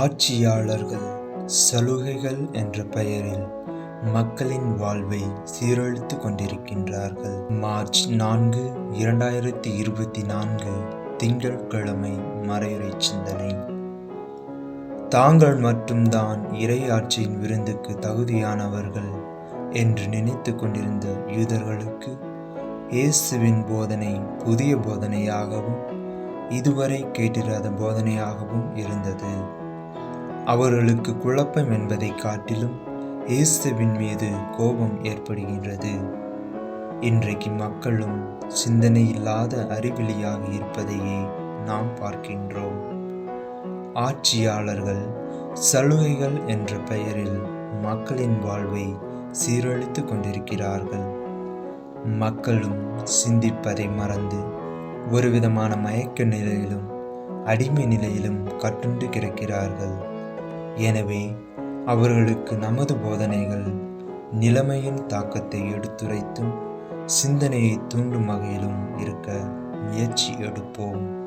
ஆட்சியாளர்கள் சலுகைகள் என்ற பெயரில் மக்களின் வாழ்வை சீரழித்து கொண்டிருக்கின்றார்கள். மார்ச் நான்கு இரண்டாயிரத்தி இருபத்தி நான்கு திங்கட்கிழமை மறையுறை சிந்தனை. தாங்கள் மட்டும்தான் இறையாட்சியின் விருந்துக்கு தகுதியானவர்கள் என்று நினைத்து கொண்டிருந்த யூதர்களுக்கு இயேசுவின் போதனை புதிய போதனையாகவும் இதுவரை கேட்டிராத போதனையாகவும் இருந்தது. அவர்களுக்கு குழப்பம் என்பதை காட்டிலும் இயேசுவின் மீது கோபம் ஏற்படுகின்றது. இன்றைக்கு மக்களும் சிந்தனை இல்லாத அறிவிலியாக இருப்பதையே நாம் பார்க்கின்றோம். ஆட்சியாளர்கள் சலுகைகள் என்ற பெயரில் மக்களின் வாழ்வை சீரழித்து கொண்டிருக்கிறார்கள். மக்களும் சிந்திப்பதை மறந்து ஒரு விதமான மயக்க நிலையிலும் அடிமை நிலையிலும் கட்டுண்டு கிடக்கிறார்கள். எனவே அவர்களுக்கு நமது போதனைகள் நிலைமையின் தாக்கத்தை எடுத்துரைத்தும் சிந்தனையை தூண்டும் வகையிலும் இருக்க முயற்சி எடுப்போம்.